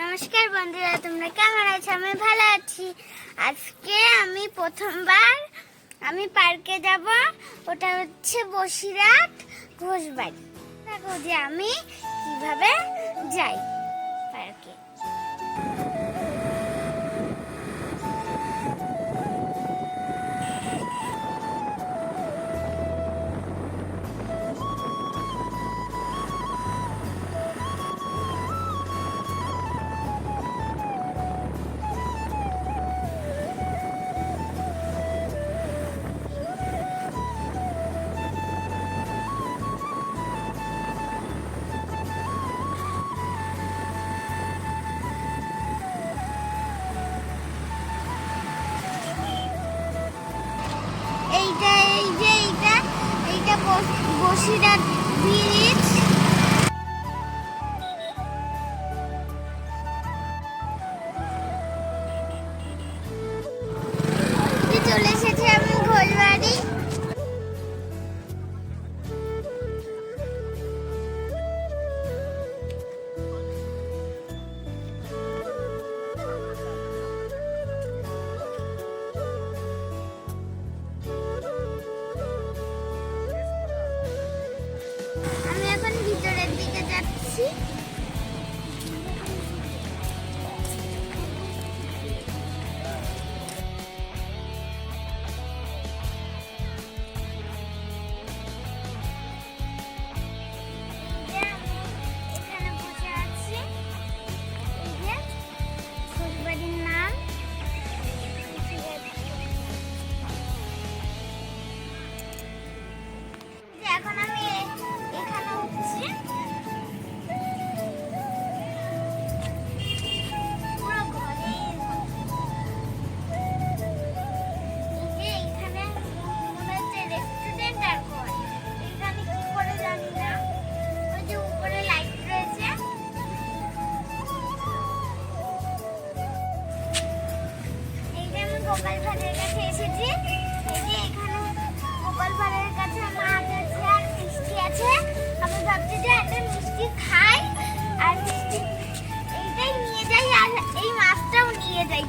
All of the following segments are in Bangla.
নমস্কার বন্ধুরা, তোমরা কেমন আছো? আমি ভালো আছি। আজকে আমি প্রথমবার আমি পার্কে যাব। ওটা হচ্ছে বসিরহাট ঘোষবাড়ি। দেখো যে আমি কীভাবে যাই পার্কে। বসিরহাট ব্রিজ গোপাল ভাড়ের কাছে এসেছি। এখানে গোপাল ভাড়ের কাছে আর মিষ্টি আছে, আমি ভাবছি যে একটা মিষ্টি খাই, আর মিষ্টি এইটাই নিয়ে যাই, আর এই মাছটাও নিয়ে যাই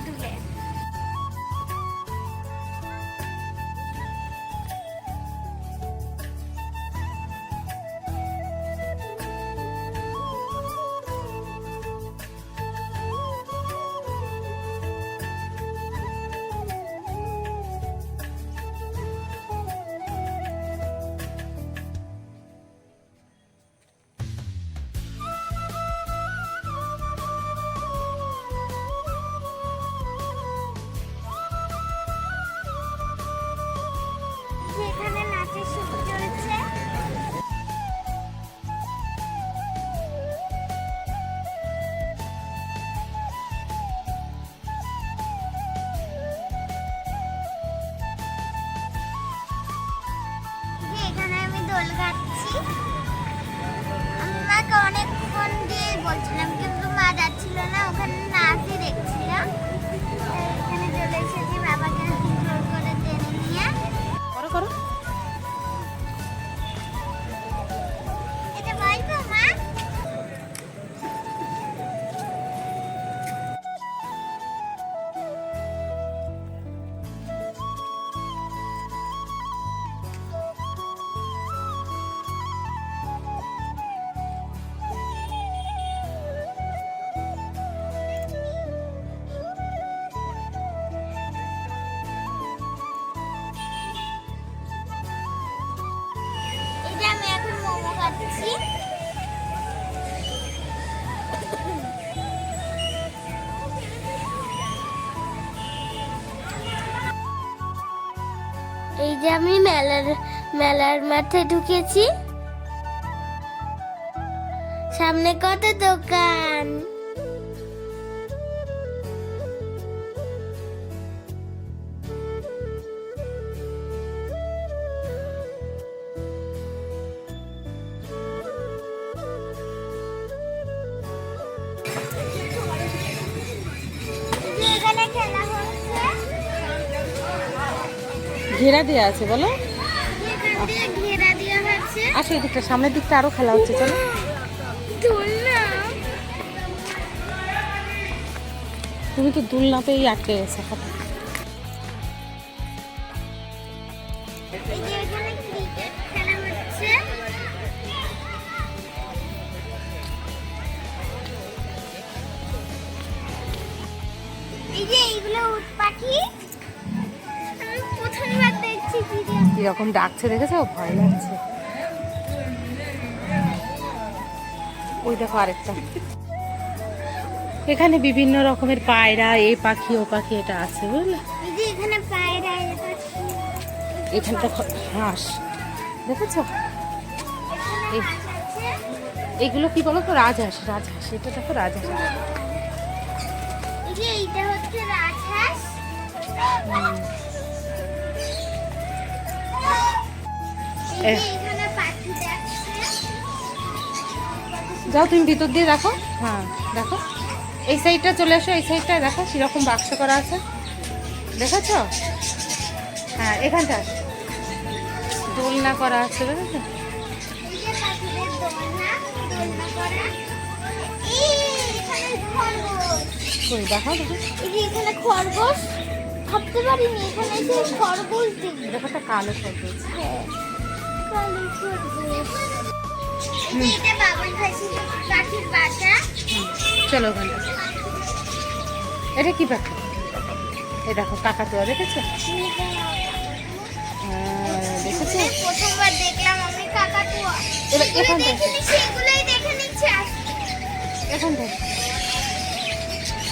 বলছিলাম কিন্তু মা যাচ্ছিল না ওখানে নাচই দেখছিলাম। এখানে চলে এসেছি। যে আমি মেলার মেলার মাঠে ঢুকেছি। সামনে কত দোকান? ঘেরা দেওয়া আছে, বলো। আসো এদিকটা, সামনের দিকটা আরও খেলা হচ্ছে, চলো। তুমি তো দুলনাতেই আটকে গেছো? কথা কীরকম ডাকছে দেখেছ? ভয় লাগছে। ওই দেখো আরেকটা। এখানে বিভিন্ন রকমের পায়রা এই পাখি ও পাখি এটা আছে বুঝলে? এই যে এখানে পায়রা এখানে দেখো হাঁস। দেখেছ? এখানে এগুলো কি বলো তো রাজহাঁস। রাজহাঁস। এটা দেখো রাজহাঁস। এই এইটা হচ্ছে রাজহাঁস। যাও তুমি ভিতর দিয়ে দেখো। হ্যাঁ দেখো। এই সাইডটা চলে আসো এই সাইডটা দেখো কীরকম বাক্স করা আছে। দেখেছ? হ্যাঁ এখানটা। দোলনা করা আছে দেখেছ? খরগোশ দেখো এখানে খরগোশ। ভাবতে পারিনি এখানে খরগোশ দেখি দেখো একটা কালো সবুজ হ্যাঁ। চলো এটা কি পাখি? এই দেখো কাকাতুয়া দেখেছ? দেখেছ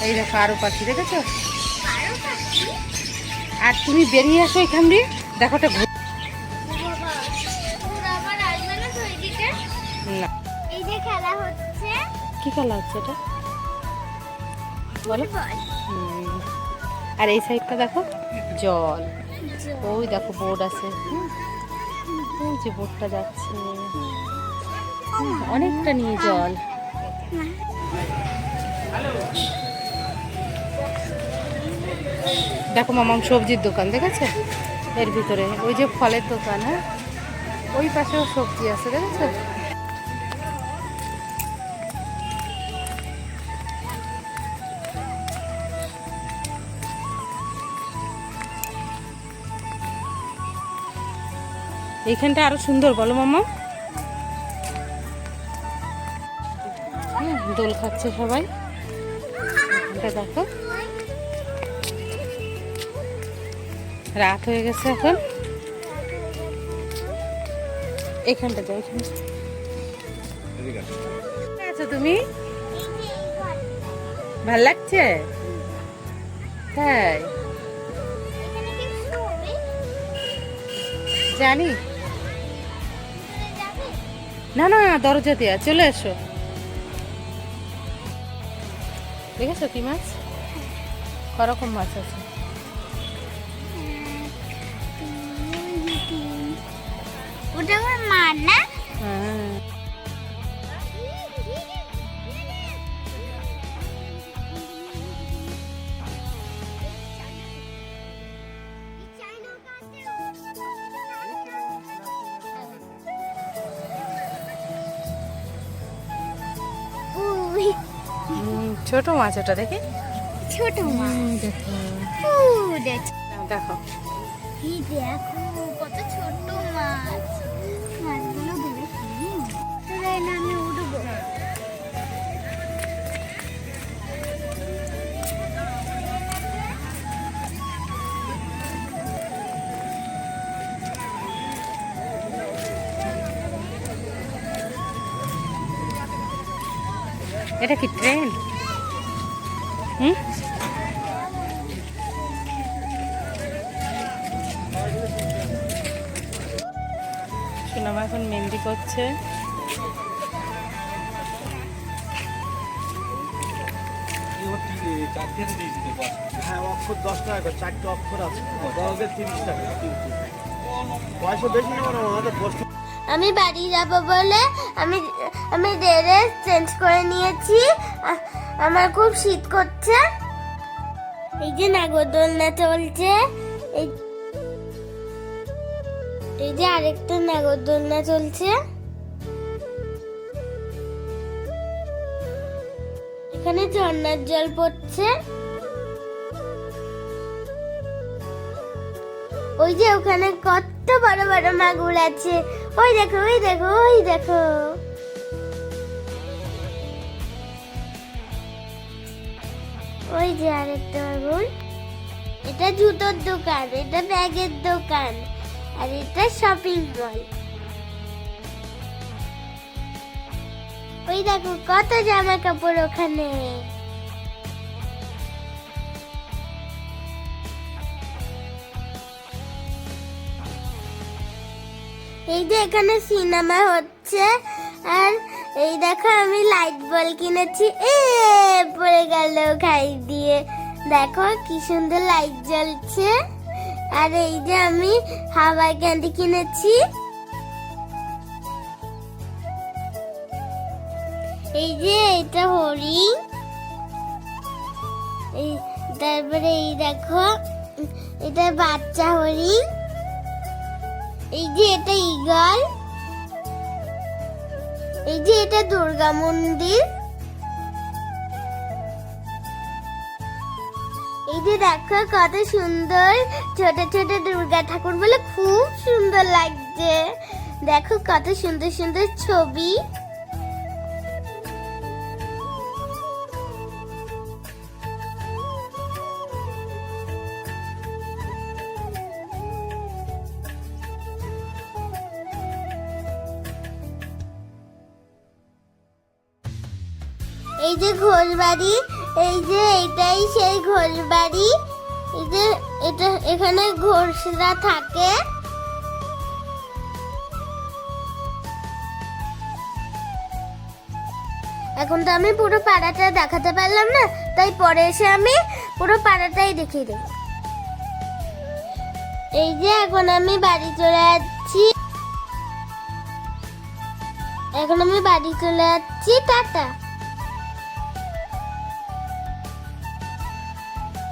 এই দেখে, আরও পাখি, দেখেছ? আর তুমি বেরিয়ে আসো এখান দিয়ে। দেখো না এই যে খেলা হচ্ছে। কি খেলা হচ্ছে এটা? বলো। আর এই সাইডটা দেখো? জল। ওই দেখো বোর্ড আছে। ওই যে বোর্ডটা যাচ্ছে। অনেকটা নিয়ে জল। দেখো মামাম সবজির দোকান দেখেছ? এর ভিতরে। ওই যে ফলের দোকান হ্যাঁ? ওই পাশেও সবজি আছে দেখেছ? এইখানটা আরও সুন্দর, বলো মামা। দোল খাচ্ছে সবাই। দেখো। রাত হয়ে গেছে এখন। এখানটা যাও এখানে আছো তুমি। ভালো লাগছে? শোবে জানি। না না দরজা দেয়া, চলে এসো। দেখেছ কি মাছ? করকম মাছ আছে। ওটা আমার মার না? ছোট মাছ ওটা দেখি। ছোট মাছ। দেখো। দেখো। দেখো। কত ছোট মাছ। মাছগুলো আমি উঠবো। এটা কি ট্রেন হুম? সোনামা এখন মেহেন্দি করছে। হ্যাঁ অক্ষর দশ টাকা করে চারটে অক্ষর আছে। বড়দের তিরিশ টাকা পয়সা বেশি নেব না আমাদের আমি বাড়ি যাব বলে আমি আমি ড্রেস চেঞ্জ করে নিয়েছি। আমার খুব শীত করছে। এই যে নাগরদোলনা চলছে। এই যে আরেকটা নাগরদোলনা চলছে। এখানে ঝর্ণার জল পড়ছে। ওই যে ওখানে কত বড় বড় মাগুর আছে। ওই দেখো ওই দেখো ওই দেখো। ওই যে আরেকটা মাগুর এটা জুতোর দোকান, এটা ব্যাগের দোকান, আর এটা শপিং মল ওই দেখো, কত জামা কাপড় ওখানে। এই যে এখানে সিনেমা হচ্ছে, আর এই দেখো, আমি লাইট বল কিনেছি। এ, পড়ে গেল খাই দিয়ে। দেখো, কি সুন্দর লাইট জ্বলছে। আর এই যে আমি হাওয়াই ক্যান্ডি কিনেছি। এই যে, এটা হরিণ। এই, তারপরে এই দেখো, এটা বাচ্চা হরিণ। এই যে, এটা ইগল এই যে এটা দুর্গা মন্দির। এই যে দেখো কত সুন্দর ছোট ছোট দুর্গা ঠাকুর, বলে খুব সুন্দর লাগছে। দেখো কত সুন্দর সুন্দর ছবি। এই যে ঘোষবাড়ি এই যে এটাই সেই ঘোষবাড়ি এই যে এটা, এখানে ঘোষরা থাকে। এখন তো আমি পুরো পাড়াটা দেখাতে পারলাম না, তাই পরে এসে আমি পুরো পাড়াটাই দেখিয়ে দেবো। এই যে এখন আমি বাড়ি চলে যাচ্ছি। এখন আমি বাড়ি চলে যাচ্ছি, টাটা।